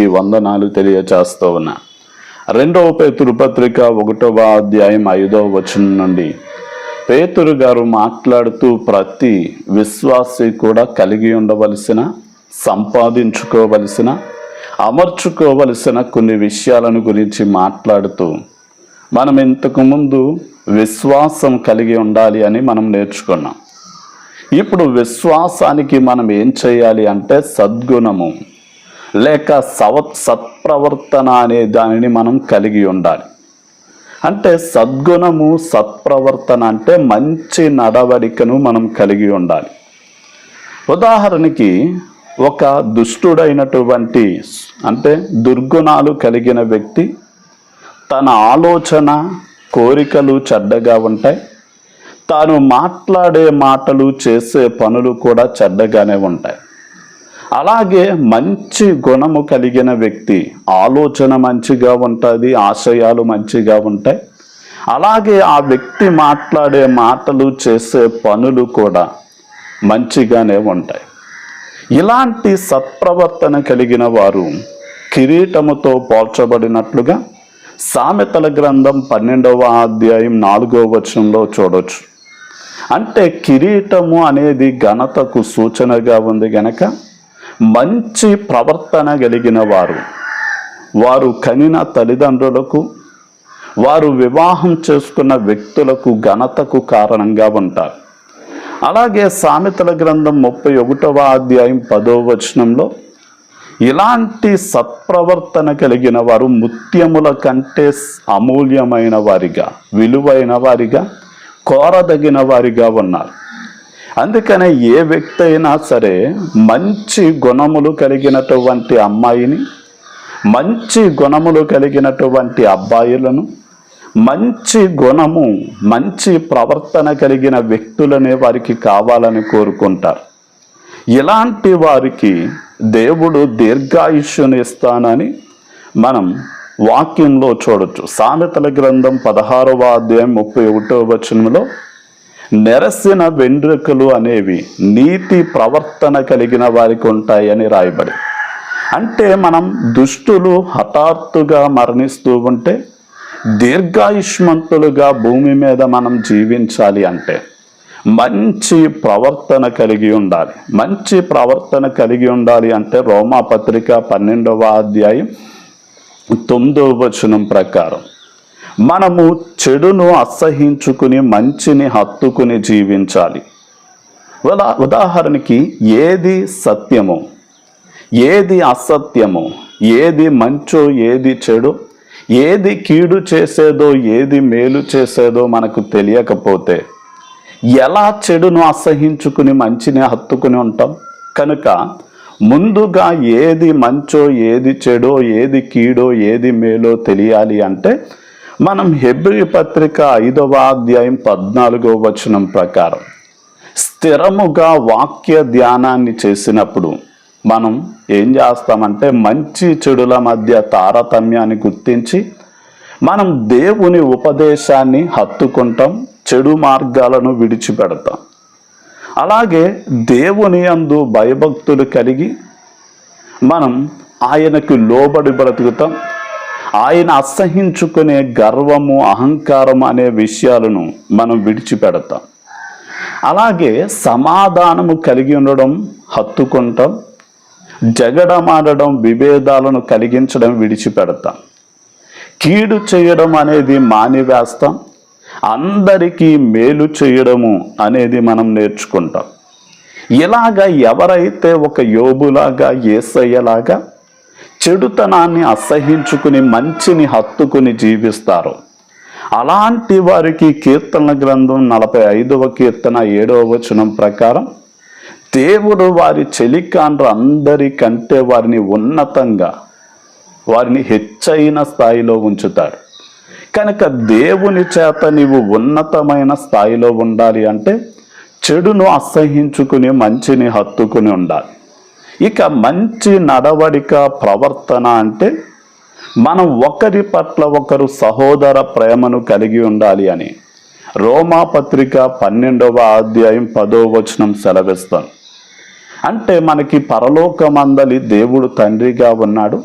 అందరికీ వందనాలు తెలియచేస్తూ ఉన్నా. రెండవ పేతురు పత్రిక ఒకటవ అధ్యాయం ఐదవ వచనం నుండి పేతురు గారు మాట్లాడుతూ ప్రతి విశ్వాసి కూడా కలిగి ఉండవలసిన సంపాదించుకోవలసిన అమర్చుకోవలసిన కొన్ని విషయాలను గురించి మాట్లాడుతూ మనం ఇంతకుముందు విశ్వాసం కలిగి ఉండాలి అని మనం నేర్చుకున్నాం. ఇప్పుడు విశ్వాసానికి మనం ఏం చేయాలి అంటే సద్గుణము. లేక సవ సత్ప్రవర్తన అనే దానిని మనం కలిగి ఉండాలి. అంటే సద్గుణము సత్ప్రవర్తన అంటే మంచి నడవడికను మనం కలిగి ఉండాలి. ఉదాహరణకి ఒక దుష్టుడైనటువంటి అంటే దుర్గుణాలు కలిగిన వ్యక్తి తన ఆలోచన కోరికలు చెడ్డగా ఉంటాయి. తాను మాట్లాడే మాటలు చేసే పనులు కూడా చెడ్డగానే ఉంటాయి. అలాగే మంచి గుణము కలిగిన వ్యక్తి ఆలోచన మంచిగా ఉంటుంది ఆశయాలు మంచిగా ఉంటాయి. అలాగే ఆ వ్యక్తి మాట్లాడే మాటలు చేసే పనులు కూడా మంచిగానే ఉంటాయి. ఇలాంటి సత్ప్రవర్తన కలిగిన వారు కిరీటముతో పోల్చబడినట్లుగా సామెతల గ్రంథం పన్నెండవ అధ్యాయం నాలుగవ వచనంలో చూడొచ్చు. అంటే కిరీటము అనేది ఘనతకు సూచనగా ఉంది గనక మంచి ప్రవర్తన కలిగిన వారు. వారు కనిన తల్లిదండ్రులకు వారు వివాహం చేసుకున్న వ్యక్తులకు ఘనతకు కారణంగా ఉంటారు. అలాగే సామెతల గ్రంథం ముప్పై ఒకటవ అధ్యాయం పదో వచనంలో ఇలాంటి సత్ప్రవర్తన కలిగిన వారు ముత్యముల కంటే అమూల్యమైన వారిగా విలువైన వారిగా కోరదగిన వారిగా ఉన్నారు. అందుకనే ఏ వ్యక్తి అయినా సరే మంచి గుణములు కలిగినటువంటి అమ్మాయిని మంచి గుణములు కలిగినటువంటి అబ్బాయిలను మంచి గుణము మంచి ప్రవర్తన కలిగిన వ్యక్తులనే వారికి కావాలని కోరుకుంటారు. ఇలాంటి వారికి దేవుడు దీర్ఘాయుష్యుని ఇస్తానని మనం వాక్యంలో చూడొచ్చు. సామెతల గ్రంథం పదహారవ అధ్యాయం ముప్పై ఒకటో వచనంలో నెరసిన వెండ్రుకలు అనేవి నీతి ప్రవర్తన కలిగిన వారికి ఉంటాయని రాయబడి. అంటే మనం దుష్టులు హఠాత్తుగా మరణిస్తూ ఉంటే దీర్ఘాయుష్మంతులుగా భూమి మీద మనం జీవించాలి అంటే మంచి ప్రవర్తన కలిగి ఉండాలి. మంచి ప్రవర్తన కలిగి ఉండాలి అంటే రోమా పత్రిక పన్నెండవ అధ్యాయం తొమ్మిదవ వచనం ప్రకారం మనము చెడును అసహించుకుని మంచిని హత్తుకుని జీవించాలి. ఉదా ఉదాహరణకి ఏది సత్యము ఏది అసత్యము ఏది మంచో ఏది చెడు ఏది కీడు చేసేదో ఏది మేలు చేసేదో మనకు తెలియకపోతే ఎలా చెడును అసహించుకుని మంచిని హత్తుకుని ఉంటాం? కనుక ముందుగా ఏది మంచో ఏది చెడో ఏది కీడో ఏది మేలో తెలియాలి అంటే మనం హెబ్రి పత్రిక ఐదవ అధ్యాయం పద్నాలుగో వచనం ప్రకారం స్థిరముగా వాక్య ధ్యానాన్ని చేసినప్పుడు మనం ఏం చేస్తామంటే మంచి చెడుల మధ్య తారతమ్యాన్ని గుర్తించి మనం దేవుని ఉపదేశాన్ని హత్తుకుంటాం చెడు మార్గాలను విడిచిపెడతాం. అలాగే దేవుని అందు భయభక్తులు కలిగి మనం ఆయనకు లోబడి బ్రతుకుతాం ఆయన అసహించుకునే గర్వము అహంకారం అనే విషయాలను మనం విడిచిపెడతాం. అలాగే సమాధానము కలిగి ఉండడం హత్తుకుంటాం జగడమాడడం విభేదాలను కలిగించడం విడిచిపెడతాం. కీడు చేయడం అనేది మానివేస్తాం అందరికీ మేలు చేయడము అనేది మనం నేర్చుకుంటాం. ఇలాగా ఎవరైతే ఒక యోబులాగా ఏసయ్యలాగా చెడుతనాన్ని అసహించుకుని మంచిని హత్తుకుని జీవిస్తారు. అలాంటి వారికి కీర్తన గ్రంథం నలభై ఐదవ కీర్తన ఏడవ వచనం ప్రకారం దేవుడు వారి చెలికాండ్రు అందరికంటే వారిని ఉన్నతంగా వారిని హెచ్చైన స్థాయిలో ఉంచుతాడు. కనుక దేవుని చేత నీవు ఉన్నతమైన స్థాయిలో ఉండాలి అంటే చెడును అసహించుకుని మంచిని హత్తుకుని ఉండాలి. ఇక మంచి నడవడిక ప్రవర్తన అంటే మనం ఒకరి పట్ల ఒకరు సహోదర ప్రేమను కలిగి ఉండాలి అని. రోమాపత్రిక పన్నెండవ అధ్యాయం పదో వచనం సెలవిస్తాను అంటే మనకి పరలోకమందలి దేవుడు తండ్రిగా ఉన్నాడు.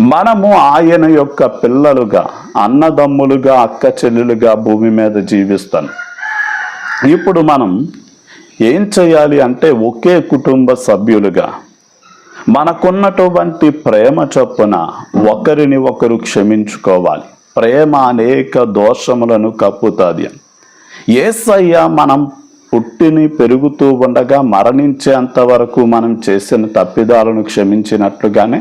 మనము ఆయన యొక్క పిల్లలుగా అన్నదమ్ములుగా అక్క చెల్లెలుగా భూమి మీద జీవిస్తాం. ఇప్పుడు మనం ఏం చేయాలి అంటే ఒకే కుటుంబ సభ్యులుగా మనకున్నటువంటి ప్రేమ చొప్పున ఒకరిని ఒకరు క్షమించుకోవాలి. ప్రేమ అనేక దోషములను కప్పుతుంది అని. ఏసయ్య మనం పుట్టిని పెరుగుతూ ఉండగా మరణించేంత వరకు మనం చేసిన తప్పిదాలను క్షమించినట్లుగానే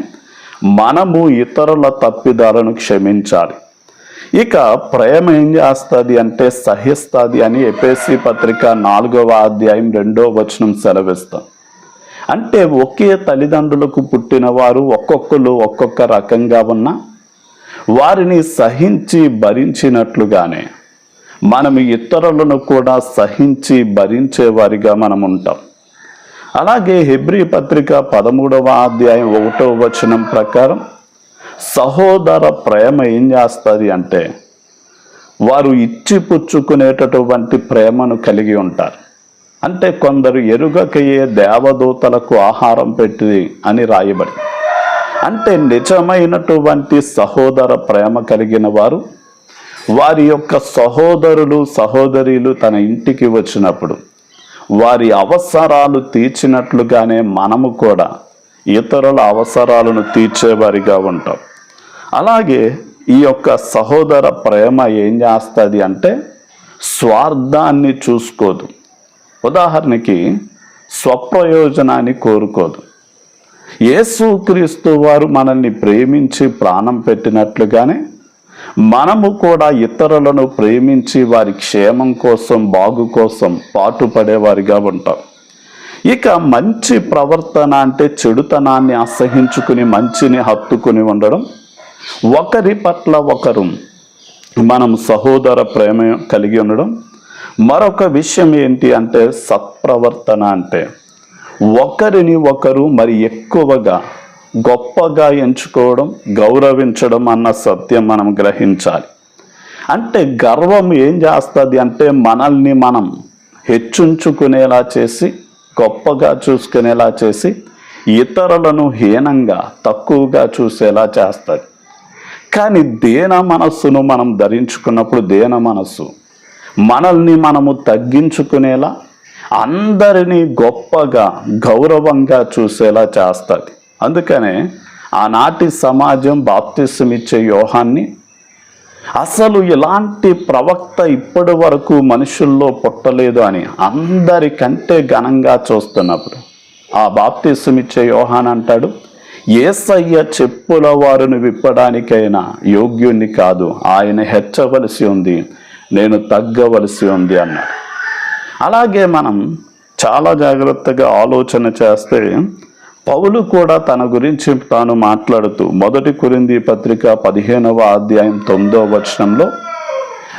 మనము ఇతరుల తప్పిదాలను క్షమించాలి. ఇక ప్రేమ ఏం చేస్తుంది అంటే సహిస్తుంది అని ఎపిఎస్సి పత్రిక నాలుగవ అధ్యాయం రెండో వచనం సెలవిస్తాం. అంటే ఒకే తల్లిదండ్రులకు పుట్టిన వారు ఒక్కొక్కరు ఒక్కొక్క రకంగా ఉన్న వారిని సహించి భరించినట్లుగానే మనం ఇతరులను కూడా సహించి భరించేవారిగా మనం ఉంటాం. అలాగే హెబ్రి పత్రిక పదమూడవ అధ్యాయం ఒకటవ వచనం ప్రకారం సహోదర ప్రేమ ఏం చేస్తుంది అంటే వారు ఇచ్చి పుచ్చుకునేటటువంటి ప్రేమను కలిగి ఉంటారు. అంటే కొందరు ఎరుగకయే దేవదూతలకు ఆహారం పెట్టి అని రాయబడి అంటే నిజమైనటువంటి సహోదర ప్రేమ కలిగిన వారు వారి యొక్క సహోదరులు సహోదరులు తన ఇంటికి వచ్చినప్పుడు వారి అవసరాలు తీర్చినట్లుగానే మనము కూడా ఇతరుల అవసరాలను తీర్చేవారిగా ఉంటాం. అలాగే ఈ యొక్క సహోదర ప్రేమ ఏం చేస్తుంది అంటే స్వార్థాన్ని చూసుకోదు. ఉదాహరణకి స్వప్రయోజనాన్ని కోరుకోదు. యేసుక్రీస్తు వారు మనల్ని ప్రేమించి ప్రాణం పెట్టినట్లుగానే మనము కూడా ఇతరులను ప్రేమించి వారి క్షేమం కోసం బాగు కోసం పాటుపడేవారిగా ఉంటాం. ఇక మంచి ప్రవర్తన అంటే చెడుతనాన్ని అసహించుకుని మంచిని హత్తుకుని ఉండడం. ఒకరి పట్ల ఒకరు మనం సహోదర ప్రేమ కలిగి ఉండడం. మరొక విషయం ఏంటి అంటే సత్ప్రవర్తన అంటే ఒకరిని ఒకరు మరి ఎక్కువగా గొప్పగా ఎంచుకోవడం గౌరవించడం అన్న సత్యం మనం గ్రహించాలి. అంటే గర్వం ఏం చేస్తుంది అంటే మనల్ని మనం హెచ్చుంచుకునేలా చేసి గొప్పగా చూసుకునేలా చేసి ఇతరులను హీనంగా తక్కువగా చూసేలా చేస్తుంది కానీ దేన మనస్సును మనం ధరించుకున్నప్పుడు దేన మనస్సు మనల్ని మనము తగ్గించుకునేలా అందరినీ గొప్పగా గౌరవంగా చూసేలా చేస్తుంది అందుకనే ఆనాటి సమాజం బాప్తిస్మిచ్చే వ్యూహాన్ని యోహాన్ని అసలు ఇలాంటి ప్రవక్త ఇప్పటి వరకు మనుషుల్లో పుట్టలేదు అని అందరికంటే ఘనంగా చూస్తున్నప్పుడు. ఆ బాప్తి సుమిచ్చే యోహాన్ అంటాడు ఏసయ్య చెప్పుల వారిని విప్పడానికైనా యోగ్యుణ్ణి కాదు ఆయన హెచ్చవలసి ఉంది నేను తగ్గవలసి ఉంది అన్నాడు. అలాగే మనం చాలా జాగ్రత్తగా ఆలోచన చేస్తే పౌలు కూడా తన గురించి తాను మాట్లాడుతూ మొదటి కురింది పత్రిక పదిహేనవ అధ్యాయం తొమ్మిదవ వచనంలో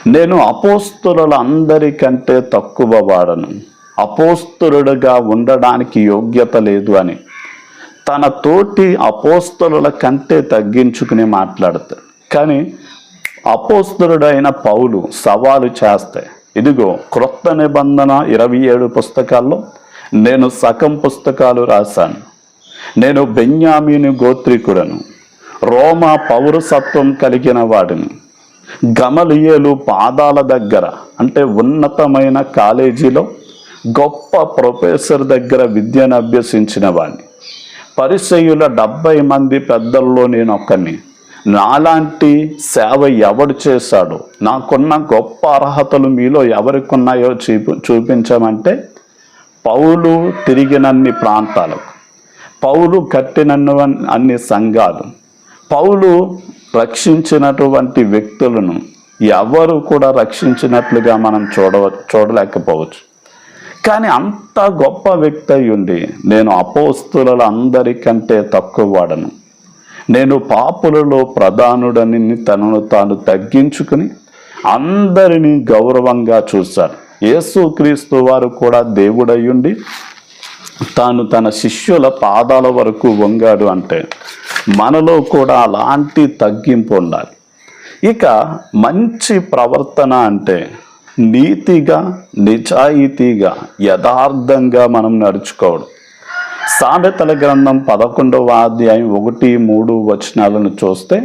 నేను అపోస్తుల అందరికంటే తక్కువ వాడను. అపోస్తులుడుగా ఉండడానికి యోగ్యత లేదు అని తన తోటి అపోస్తుల కంటే తగ్గించుకుని మాట్లాడతాడు. కానీ అపోస్తులుడైన పౌలు సవాలు చేస్తాయి ఇదిగో క్రొత్త నిబంధన ఇరవై ఏడు పుస్తకాల్లో నేను సగం పుస్తకాలు రాశాను. నేను బెన్యామీని గోత్రికుడను. రోమా పౌరసత్వం కలిగిన వాడిని. గమలియలు పాదాల దగ్గర అంటే ఉన్నతమైన కాలేజీలో గొప్ప ప్రొఫెసర్ దగ్గర విద్యను అభ్యసించిన వాడిని పరిచయుల డెబ్బై మంది పెద్దల్లో నేను ఒక్కని నాలాంటి సేవ ఎవడు చేశాడు? నాకున్న గొప్ప అర్హతలు మీలో ఎవరికి ఉన్నాయో చూపి చూపించమంటే పౌలు తిరిగినన్ని ప్రాంతాలకు. పౌలు కట్టినన్ను అన్ని సంఘాలు. పౌలు రక్షించినటువంటి వ్యక్తులను ఎవరు కూడా రక్షించినట్లుగా మనం చూడవ చూడలేకపోవచ్చు. కానీ అంత గొప్ప వ్యక్తి అయ్యుండి నేను అపోస్తుల అందరికంటే తక్కువ వాడను నేను పాపులలో ప్రధానుడని తనను తాను తగ్గించుకుని అందరినీ గౌరవంగా చూశాను. యేసుక్రీస్తు వారు కూడా దేవుడయ్యుండి తాను తన శిష్యుల పాదాల వరకు వంగాడు అంటే మనలో కూడా అలాంటి తగ్గింపు ఉండాలి. ఇక మంచి ప్రవర్తన అంటే నీతిగా నిజాయితీగా యథార్థంగా మనం నడుచుకోవడం. సామెతల గ్రంథం పదకొండవ అధ్యాయం ఒకటి మూడు వచనాలను చూస్తే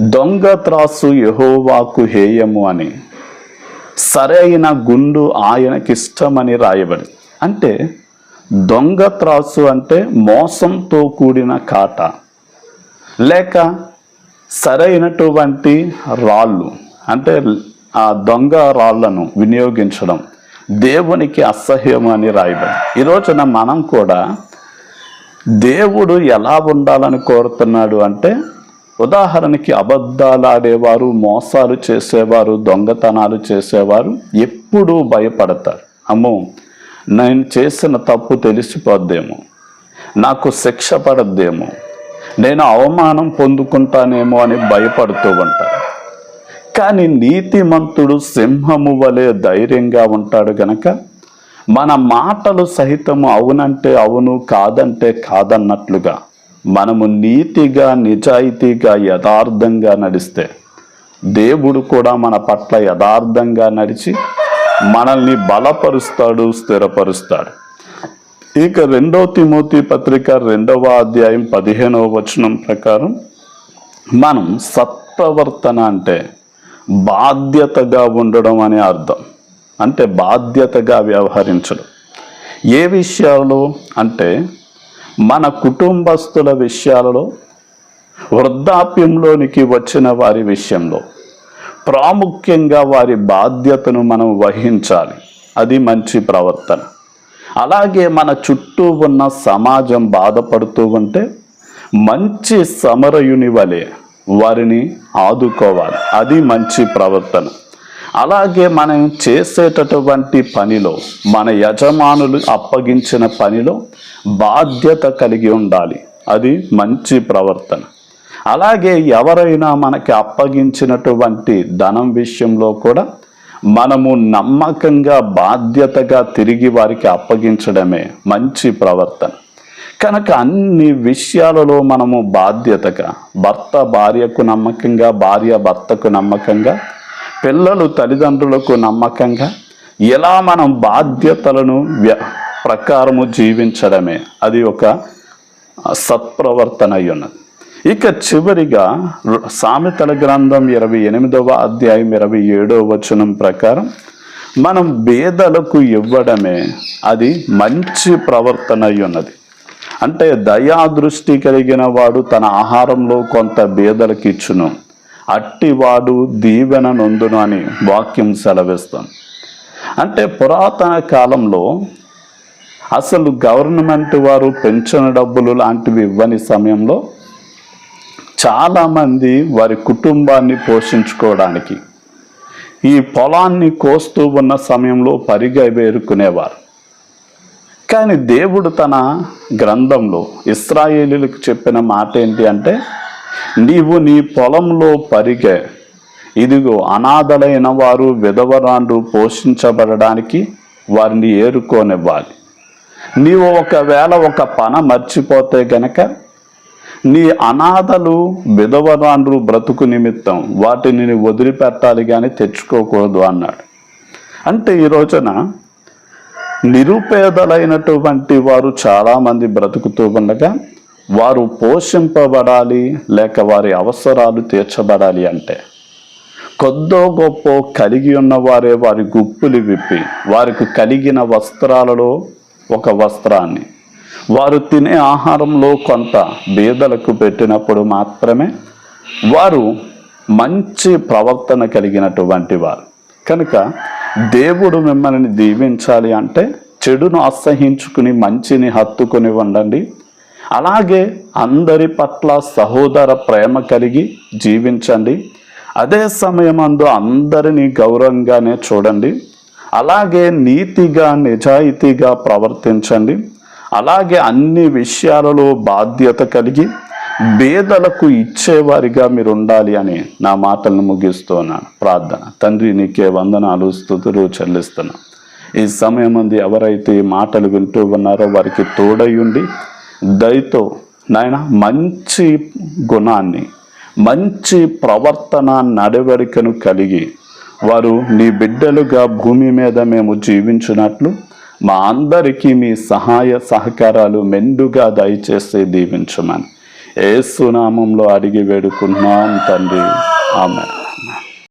దొంగ త్రాసు యహోవాకు హేయము అని సరైన గుండు ఆయనకిష్టమని రాయబడి అంటే దొంగ త్రాసు అంటే మోసంతో కూడిన కాట. లేక సరైనటువంటి రాళ్ళు అంటే ఆ దొంగ రాళ్ళను వినియోగించడం దేవునికి అసహ్యం అని రాయబడి. ఈరోజున మనం కూడా దేవుడు ఎలా ఉండాలని కోరుతున్నాడు అంటే ఉదాహరణకి అబద్ధాలు ఆడేవారు మోసాలు చేసేవారు దొంగతనాలు చేసేవారు ఎప్పుడూ భయపడతారు. అమ్మో నేను చేసిన తప్పు తెలిసిపోద్దేమో. నాకు శిక్ష పడద్దేమో. నేను అవమానం పొందుకుంటానేమో అని భయపడుతూ ఉంటాను కానీ నీతిమంతుడు సింహము వలె ధైర్యంగా ఉంటాడు గనక మన మాటలు సహితము అవునంటే అవును కాదంటే కాదన్నట్లుగా మనము నీతిగా నిజాయితీగా యథార్థంగా నడిస్తే దేవుడు కూడా మన పట్ల యథార్థంగా నడిచి మనల్ని బలపరుస్తాడు స్థిరపరుస్తాడు. ఇక రెండో తిమోతి పత్రిక రెండవ అధ్యాయం పదిహేనవ వచనం ప్రకారం మనం సత్ప్రవర్తన అంటే బాధ్యతగా ఉండడం అనే అర్థం. అంటే బాధ్యతగా వ్యవహరించడం. ఏ విషయాలలో? అంటే మన కుటుంబస్తుల విషయాలలో వృద్ధాప్యంలోనికి వచ్చిన వారి విషయంలో. ప్రాముఖ్యంగా వారి బాధ్యతను మనం వహించాలి. అది మంచి ప్రవర్తన. అలాగే మన చుట్టూ ఉన్న సమాజం బాధపడుతూ ఉంటే మంచి సమరయుని వలె వారిని ఆదుకోవాలి. అది మంచి ప్రవర్తన. అలాగే మనం చేసేటటువంటి పనిలో మన యజమానులు అప్పగించిన పనిలో బాధ్యత కలిగి ఉండాలి. అది మంచి ప్రవర్తన. అలాగే ఎవరైనా మనకి అప్పగించినటువంటి ధనం విషయంలో కూడా మనము నమ్మకంగా బాధ్యతగా తిరిగి వారికి అప్పగించడమే మంచి ప్రవర్తన. కనుక అన్ని విషయాలలో మనము బాధ్యతగా భర్త భార్యకు నమ్మకంగా భార్య భర్తకు నమ్మకంగా పిల్లలు తల్లిదండ్రులకు నమ్మకంగా ఎలా మనం బాధ్యతలను వ్య ప్రకారము జీవించడమే అది ఒక సత్ప్రవర్తన అయి ఉన్నది ఇక చివరిగా సామెతల గ్రంథం ఇరవై ఎనిమిదవ అధ్యాయం ఇరవై ఏడవ వచనం ప్రకారం మనం బేదలకు ఇవ్వడమే అది మంచి ప్రవర్తన ఉన్నది. అంటే దయాదృష్టి కలిగిన వాడు తన ఆహారంలో కొంత బేదలకు ఇచ్చును. అట్టివాడు దీవెన నొందును అని వాక్యం సెలవిస్తాం అంటే పురాతన కాలంలో అసలు గవర్నమెంట్ వారు పెన్షన్ డబ్బులు లాంటివి ఇవ్వని సమయంలో చాలామంది వారి కుటుంబాన్ని పోషించుకోవడానికి ఈ పొలాన్ని కోస్తూ ఉన్న సమయంలో పరిగె వేరుకునేవారు. కానీ దేవుడు తన గ్రంథంలో ఇస్రాయేలీలకు చెప్పిన మాట ఏంటి అంటే నీవు నీ పొలంలో పరిగె. ఇదిగో అనాథలైన వారు విధవరాండ్రు పోషించబడడానికి వారిని ఏరుకోనివ్వాలి. నీవు ఒకవేళ ఒక పన మర్చిపోతే గనక నీ అనాథలు విధవరాండ్రు బ్రతుకు నిమిత్తం వాటిని వదిలిపెట్టాలి కానీ తెచ్చుకోకూడదు అన్నాడు. అంటే ఈ రోజున నిరుపేదలైనటువంటి వారు చాలామంది బ్రతుకుతూ ఉండగా వారు పోషింపబడాలి లేక వారి అవసరాలు తీర్చబడాలి అంటే కొద్దో గొప్ప కలిగి ఉన్నవారే వారి గుప్పులు విప్పి వారికి కలిగిన వస్త్రాలలో ఒక వస్త్రాన్ని వారు తినే ఆహారంలో కొంత బీదలకు పెట్టినప్పుడు మాత్రమే వారు మంచి ప్రవర్తన కలిగినటువంటి వారు. కనుక దేవుడు మిమ్మల్ని దీవించాలి అంటే చెడును అసహించుకుని మంచిని హత్తుకుని ఉండండి. అలాగే అందరి పట్ల సహోదర ప్రేమ కలిగి జీవించండి. అదే సమయమందు అందరినీ గౌరవంగానే చూడండి. అలాగే నీతిగా నిజాయితీగా ప్రవర్తించండి. అలాగే అన్ని విషయాలలో బాధ్యత కలిగి బేదలకు ఇచ్చేవారిగా మీరు ఉండాలి అని నా మాటలను ముగిస్తున్నాను ప్రార్థన. తండ్రి నీకే వందనాలు స్థుతులు చెల్లిస్తున్నాను ఈ సమయం మంది ఎవరైతే ఈ మాటలు వింటూ ఉన్నారో వారికి తోడయుండి దయతో నాయన మంచి గుణాన్ని మంచి ప్రవర్తన నడవడికను కలిగి వారు నీ బిడ్డలుగా భూమి మీద మేము జీవించినట్లు మా అందరికీ మీ సహాయ సహకారాలు మెండుగా దయచేసి దీవించమని. ఏ సునామంలో అడిగి వేడుకున్నాం తండ్రి. ఆమె